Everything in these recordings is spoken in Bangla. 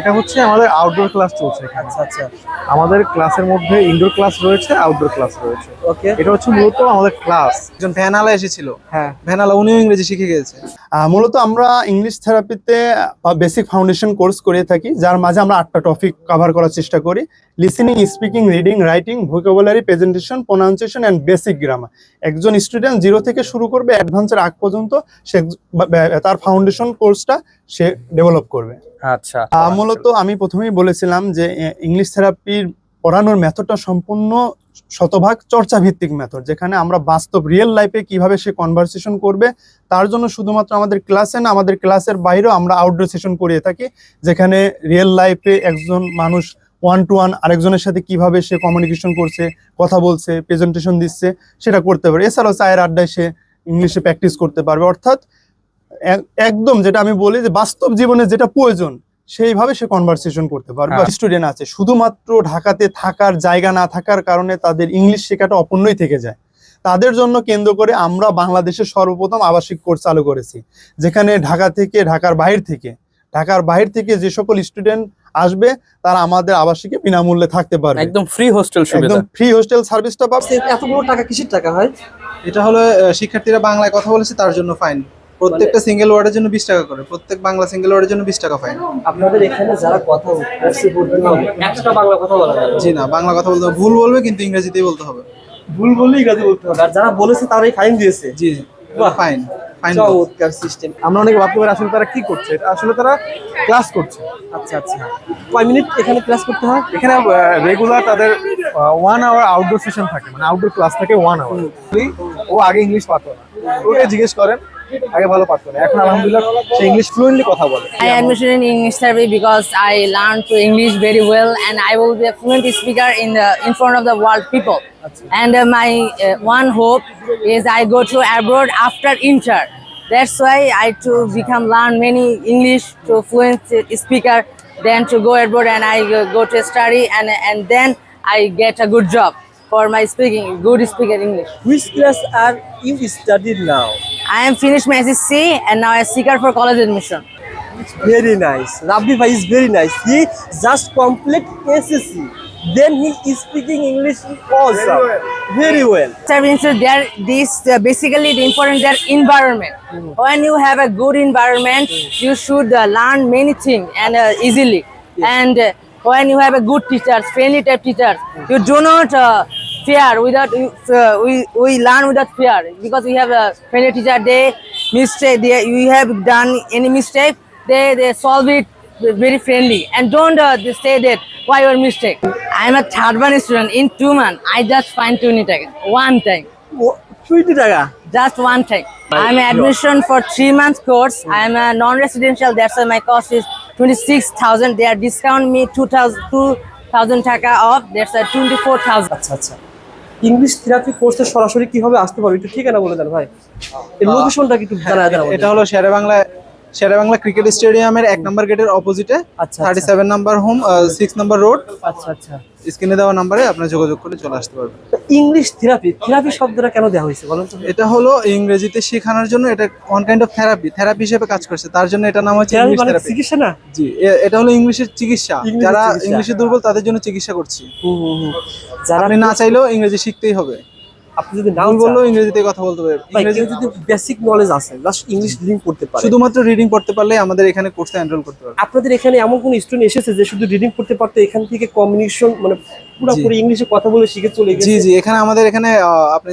এটা হচ্ছে আমাদের আউটডোর ক্লাস চলছে এখানে। আচ্ছা আচ্ছা। আমাদের ক্লাসের মধ্যে ইনডোর ক্লাস রয়েছে আউটডোর ক্লাস রয়েছে। ওকে এটা হচ্ছে মূলত আমাদের ক্লাস একজন ভ্যানালা এসেছিল। হ্যাঁ। ভ্যানালা উনিও ইংরেজি শিখে গেছে আহ, মূলত আমরা ইংলিশ থেরাপিতে বেসিক ফাউন্ডেশন কোর্স করে থাকি যার মাঝে আমরা আটটা টপিক কভার করার চেষ্টা করি। Listening speaking reading writing vocabulary presentation pronunciation and basic grammar একজন স্টুডেন্ট জিরো থেকে শুরু করবে অ্যাডভান্সের আগ পর্যন্ত সে তার ফাউন্ডেশন কোর্সটা সে ডেভেলপ করবে। আচ্ছা। মূলত আমি প্রথমেই বলেছিলাম যে ইংলিশ থেরাপির পড়ানোর মেথডটা সম্পূর্ণ শতভাগ চর্চা ভিত্তিক মেথড যেখানে আমরা বাস্তব রিয়েল লাইফে কীভাবে সে কনভারসেশন করবে, তার জন্য শুধুমাত্র আমাদের ক্লাসে না, আমাদের ক্লাসের বাইরেও আমরা আউটডোর সেশন করিয়ে থাকি, যেখানে রিয়েল লাইফে একজন মানুষ ওয়ান টু ওয়ান আরেকজনের সাথে কীভাবে সে কমিউনিকেশন করছে, কথা বলছে প্রেজেন্টেশন দিচ্ছে, সেটা করতে পারে। এছাড়াও চায়ের আড্ডায় সে ইংলিশে প্র্যাকটিস করতে পারবে। অর্থাৎ একদম যেটা আমি বলি যে বাস্তব জীবনে যেটা প্রয়োজন সেইভাবে সে কনভারসেশন করতে পারবে। হ্যাঁ। স্টুডেন্ট আছে শুধুমাত্র ঢাকাতে থাকার জায়গা না থাকার কারণে তাদের ইংলিশ শেখাটা অপূর্ণই থেকে যায়। তাদের জন্য কেন্দ্র করে আমরা বাংলাদেশের সর্বপ্রথম আবাসিক কোর্স চালু করেছি যেখানে ঢাকা থেকে ঢাকার বাইরে থেকে ঢাকার বাইরে থেকে যে সকল স্টুডেন্ট আসবে তারা আমাদের আবাসিকে বিনামূল্যে থাকতে পারবে। একদম ফ্রি হোস্টেল সুবিধা। একদম ফ্রি হোস্টেল সার্ভিসটা পাবে। এতগুলো টাকা কিসের টাকা হয়? এটা হলো আহ, শিক্ষার্থীরা বাংলায় কথা বলেছে তার জন্য ফাইন প্রত্যেকটা সিঙ্গেল ওয়ার্ডের জন্য বিশ টাকা করে প্রত্যেক বাংলা সিঙ্গেল ওয়ার্ডের জন্য বিশ টাকা ফাইন আপনাদের এখানে যারা কথা বলছে একটা বাংলা কথা বলা জি না বাংলা কথা বলতে ভুল বলবে কিন্তু ইংরেজিতেই বলতে হবে। ভুল বললেই ইংরাজি বলতে হবে। আর যারা বলেছে তারাই ফাইন দিয়েছে। জি। ফাইন ফাইন চমৎকার সিস্টেম আমরা অনেকে ভাবতে পারি আসলে তারা কি করছে? আসলে তারা ক্লাস করছে। আচ্ছা আচ্ছা। কয় মিনিট এখানে ক্লাস করতে হয়? এখানে রেগুলার তাদের ওয়ান আওয়ার আউটডোর সেশন থাকে। মানে আউটডোর ক্লাস থাকে ওয়ান আওয়ার ও আগে ইংলিশ পারতো না। ওকে জিজ্ঞেস করেন আগে ভালো পারতো না এখন আলহামদুলিল্লাহ সে ইংলিশ ফ্লুয়েন্টলি কথা বলে I admission in English therapy because I learned to English very well and I will be a fluent speaker in the in front of the world people. And uh, my uh, one hope is I go to abroad after inter. That's why I to become learn many English to fluent uh, speaker, then to go abroad and I uh, go to study and and then I get a good job for my speaking good speaker English. Which class are you studied now? I am finished my SSC and now I seeker for college admission. Very nice. Rabbi Bhai is very nice. He just complete SSC. Then he is speaking English awesome. Very well. serving so there this uh, basically the important their environment when you have a good environment you should uh, learn many things and uh, easily and uh, when you have a good teachers friendly type teachers you do not uh, fear without uh, we we learn without fear because we have a friendly teacher they mistake they we have done any mistake they they solve it very friendly and don't uh, they say that why your mistake i'm a third one student in two months i just find again one time টাকা just one time i'm admission for three months course i'm a non-residential that's why my cost is 26000 they are discount me 2000 2000 taka off that's a 24000 আচ্ছা আচ্ছা ইংলিশ থেরাপি কোর্সে সরাসরি কীভাবে আসতে পারবে? একটু ঠিকানা বলে দেন ভাই। এর লোকেশনটা একটু জানা এটা হলো শেরে বাংলা শেরে বাংলা ক্রিকেট স্টেডিয়ামের এক নম্বর গেটের অপোজিটে আচ্ছা, thirty seven number home six number road আচ্ছা আচ্ছা। স্ক্রিনে দেওয়া নাম্বারে আপনার যোগাযোগ করে চলে আসতে পারবেন। ইংলিশ থেরাপি থেরাপি শব্দটা কেন দেওয়া হয়েছে বলেন এটা হলো ইংরেজিতে শেখানোর জন্য এটা one kind of therapy therapy হিসেবে কাজ করছে। তার জন্য এটা নাম হচ্ছে ইংলিশ মানে থেরাপি চিকিৎসা না? জি এটা হলো ইংলিশের চিকিৎসা। যারা। ইংলিশে দুর্বল তাদের জন্য চিকিৎসা করছি। যারা আপনি না চাইলেও ইংরেজি শিখতেই হবে। আপনি যদি নাও বলল বললেও ইংরেজিতে কথা বলতে হবে ইংরেজি যদি বেসিক নলেজ আছে জাস্ট ইংলিশ রিডিং করতে পারে। শুধুমাত্র রিডিং পড়তে পারলে আমাদের এখানে কোর্সে এনরোল করতে পারবে। আপনাদের এখানে এমন কোন স্টুডেন্ট এসেছে যে শুধু রিডিং করতে পারতো এখান থেকে কমিউনিকেশন মানে পুরোপুরি ইংলিশে কথা বলে শিখে চলে গেছে। জি জি এখানে আমাদের এখানে আপনি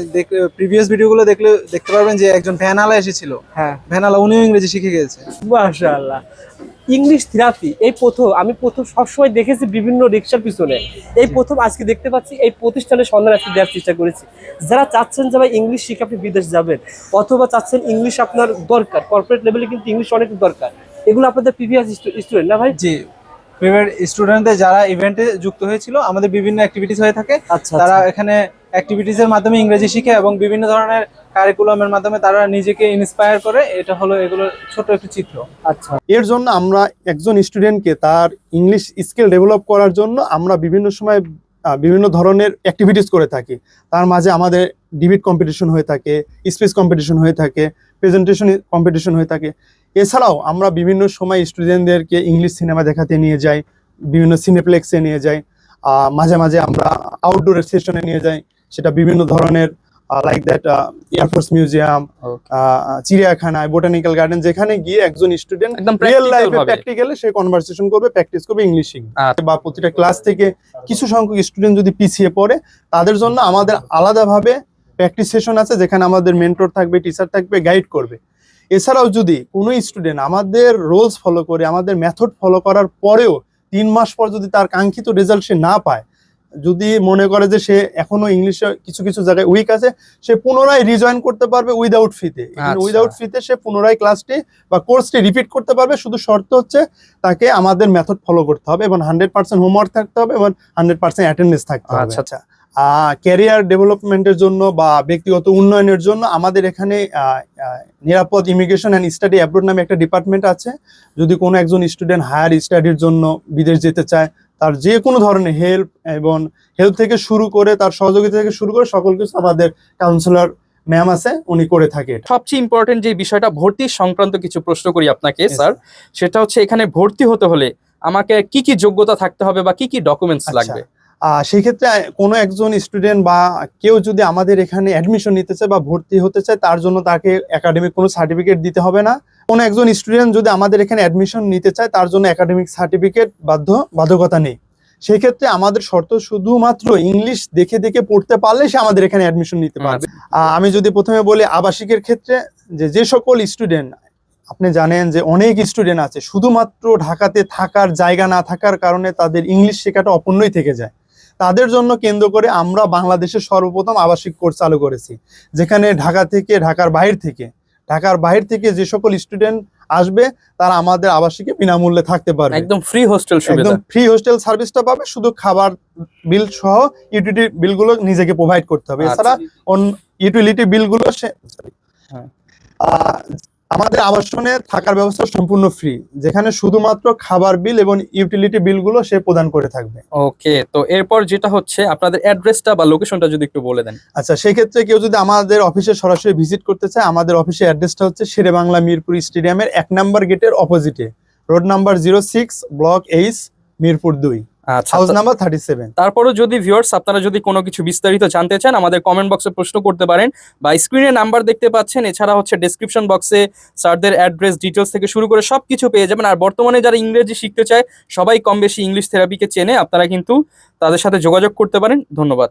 প্রিভিয়াস ভিডিওগুলো দেখলে দেখতে পারবেন যে একজন ভ্যানালা এসেছিল। হ্যাঁ। ভ্যানালা উনিও ইংরেজি শিখে গেছে। মাশাআল্লাহ। ইংলিশ থেরাপি এই প্রথম আমি প্রথম সবসময় দেখেছি বিভিন্ন রিক্সার পিছনে। এই প্রথম আজকে দেখতে পাচ্ছি এই প্রতিষ্ঠানের সন্ধান আজকে দেওয়ার চেষ্টা করেছি। যারা চাচ্ছেন যে ভাই ইংলিশ শিখে আপনি বিদেশ যাবেন অথবা চাচ্ছেন ইংলিশ আপনার দরকার কর্পোরেট লেভেলে কিন্তু ইংলিশ অনেক দরকার। এগুলো আপনাদের প্রিভিয়াস স্টুডেন্ট না ভাই? জি প্রাইভেট স্টুডেন্টদের যারা ইভেন্টে যুক্ত হয়েছিল আমাদের বিভিন্ন অ্যাক্টিভিটিস হয়ে থাকে। আচ্ছা তারা আচ্ছা। এখানে অ্যাক্টিভিটিস এর মাধ্যমে ইংরেজি শিখে এবং বিভিন্ন ধরনের কারিকুলামের মাধ্যমে তারা নিজেকে ইন্সপায়ার করে, এটা হলো এগুলোর ছোট একটি চিত্র। আচ্ছা। এর জন্য আমরা একজন স্টুডেন্টকে তার ইংলিশ স্কিল ডেভেলপ করার জন্য আমরা বিভিন্ন সময় বিভিন্ন ধরনের অ্যাক্টিভিটিস করে থাকি। তার মাঝে আমাদের ডিবেট কম্পিটিশন হয়ে থাকে স্পিচ কম্পিটিশন হয়ে থাকে প্রেজেন্টেশন কম্পিটিশন হয়ে থাকে। এছাড়াও আমরা বিভিন্ন সময় স্টুডেন্টদেরকে ইংলিশ সিনেমা দেখাতে নিয়ে যাই, বিভিন্ন সিনেপ্লেক্সে নিয়ে যাই মাঝে মাঝে আমরা আউটডোর সেশনে নিয়ে যাই। সেটা বিভিন্ন ধরনের like that air force museum চিড়িয়াখানায় বোটানিক্যাল গার্ডেন যেখানে গিয়ে একজন স্টুডেন্ট একদম রিয়েল লাইফে। প্র্যাকটিক্যালি সে কনভারসেশন করবে প্র্যাকটিস করবে ইংলিশ শিখবে আচ্ছা। বা প্রতিটা ক্লাস থেকে কিছু সংখ্যক স্টুডেন্ট যদি পিছিয়ে পড়ে তাদের জন্য আমাদের আলাদাভাবে প্র্যাকটিস সেশন আছে যেখানে আমাদের মেন্টর থাকবে টিচার থাকবে গাইড করবে এছাড়াও যদি কোনো স্টুডেন্ট আমাদের রোলস ফলো করে আমাদের মেথড ফলো করার পরেও তিন মাস পর যদি তার কাঙ্ক্ষিত রেজাল্ট সে না পায় যদি মনে করে যে সে এখনও ইংলিশে কিছু কিছু জায়গায় উইক আছে সে পুনরায় রিজয়েন করতে পারবে উইদাউট ফিতে। উইদাউট ফিতে সে পুনরায় ক্লাসটি বা কোর্সটি রিপিট করতে পারবে শুধু শর্ত হচ্ছে তাকে আমাদের মেথড ফলো করতে হবে এবং হান্ড্রেড পার্সেন্ট হোমওয়ার্ক থাকতে হবে এবং হান্ড্রেড পার্সেন্ট অ্যাটেন্ডেন্স থাকতে হবে আচ্ছা, আচ্ছা। ক্যারিয়ার ডেভেলপমেন্টের জন্য বা ব্যক্তিগত উন্নয়নের জন্য আমাদের এখানে নিরাপদ ইমিগ্রেশন অ্যান্ড স্টাডি অ্যাব্রোড নামে একটা ডিপার্টমেন্ট আছে যদি কোনো একজন স্টুডেন্ট হায়ার স্টাডির জন্য বিদেশ যেতে চায় তার যে কোনো ধরনের হেল্প এবং হেল্প থেকে শুরু করে তার সহযোগিতা থেকে শুরু করে সকল কিছু আমাদের কাউন্সিলর ম্যাম আছে উনি করে থাকে সবচেয়ে ইম্পর্টেন্ট যে বিষয়টা ভর্তি সংক্রান্ত কিছু প্রশ্ন করি আপনাকে স্যার সেটা হচ্ছে এখানে ভর্তি হতে হলে আমাকে কি কি যোগ্যতা থাকতে হবে বা কি কি ডকুমেন্টস আচ্ছা। লাগবে? সেই ক্ষেত্রে কোনো একজন স্টুডেন্ট বা কেউ যদি আমাদের এখানে অ্যাডমিশন নিতে চায় বা ভর্তি হতে চায় তার জন্য তাকে একাডেমিক কোনো সার্টিফিকেট দিতে হবে না। কোনো একজন স্টুডেন্ট যদি আমাদের এখানে অ্যাডমিশন নিতে চায় তার জন্য একাডেমিক সার্টিফিকেট বাধ্য বাধ্যকতা নেই। সেই ক্ষেত্রে আমাদের শর্ত শুধুমাত্র ইংলিশ দেখে দেখে পড়তে পারলে সে আমাদের এখানে অ্যাডমিশন নিতে পারবে। আমি যদি প্রথমে বলি আবাসিকের ক্ষেত্রে যে যে সকল স্টুডেন্ট আপনি জানেন যে অনেক স্টুডেন্ট আছে শুধুমাত্র ঢাকাতে থাকার জায়গা না থাকার কারণে তাদের ইংলিশ শেখাটা অপূর্ণই থেকে যায়। তাদের জন্য কেন্দ্র করে আমরা বাংলাদেশের সর্বপ্রথম আবাসিক কোর্স চালু করেছি যেখানে ঢাকা থেকে ঢাকার বাইরে থেকে ঢাকার বাহির থেকে যে সকল স্টুডেন্ট আসবে তারা আমাদের আবাসিকে বিনামূল্যে থাকতে পারবে। একদম ফ্রি হোস্টেল সুবিধা। একদম ফ্রি হোস্টেল সার্ভিসটা পাবে শুধু খাবার বিল সহ ইউটিলিটি বিলগুলো নিজেকে প্রোভাইড করতে হবে। এছাড়া ইউটিলিটি বিলগুলো সে হ্যাঁ। আমাদের আবাসনে থাকার ব্যবস্থা সম্পূর্ণ ফ্রি যেখানে শুধুমাত্র খাবার বিল এবং ইউটিলিটি বিলগুলো সে প্রদান করে থাকবে। ওকে তো এরপর যেটা হচ্ছে আপনাদের অ্যাড্রেসটা বা লোকেশনটা যদি একটু বলে দেন। আচ্ছা সেই ক্ষেত্রে কেউ যদি আমাদের অফিসে সরাসরি ভিজিট করতে চায় আমাদের অফিসের অ্যাড্রেসটা হচ্ছে শেরে বাংলা মিরপুর স্টেডিয়ামের এক নাম্বার গেটের অপোজিটে road number zero six block H Mirpur দুই। হাউস নাম্বার থার্টি সেভেন তারপরও যদি ভিউয়ার্স আপনারা যদি কোনো কিছু বিস্তারিত জানতে চান আমাদের কমেন্ট বক্সে প্রশ্ন করতে পারেন বা স্ক্রিনে নাম্বার দেখতে পাচ্ছেন এছাড়া হচ্ছে ডেসক্রিপশন বক্সে স্যারদের অ্যাড্রেস ডিটেলস থেকে শুরু করে সব কিছু পেয়ে যাবেন। আর বর্তমানে যারা ইংরেজি শিখতে চায় সবাই কম বেশি ইংলিশ থেরাপিকে চেনে আপনারা কিন্তু তাদের সাথে যোগাযোগ করতে পারেন। ধন্যবাদ।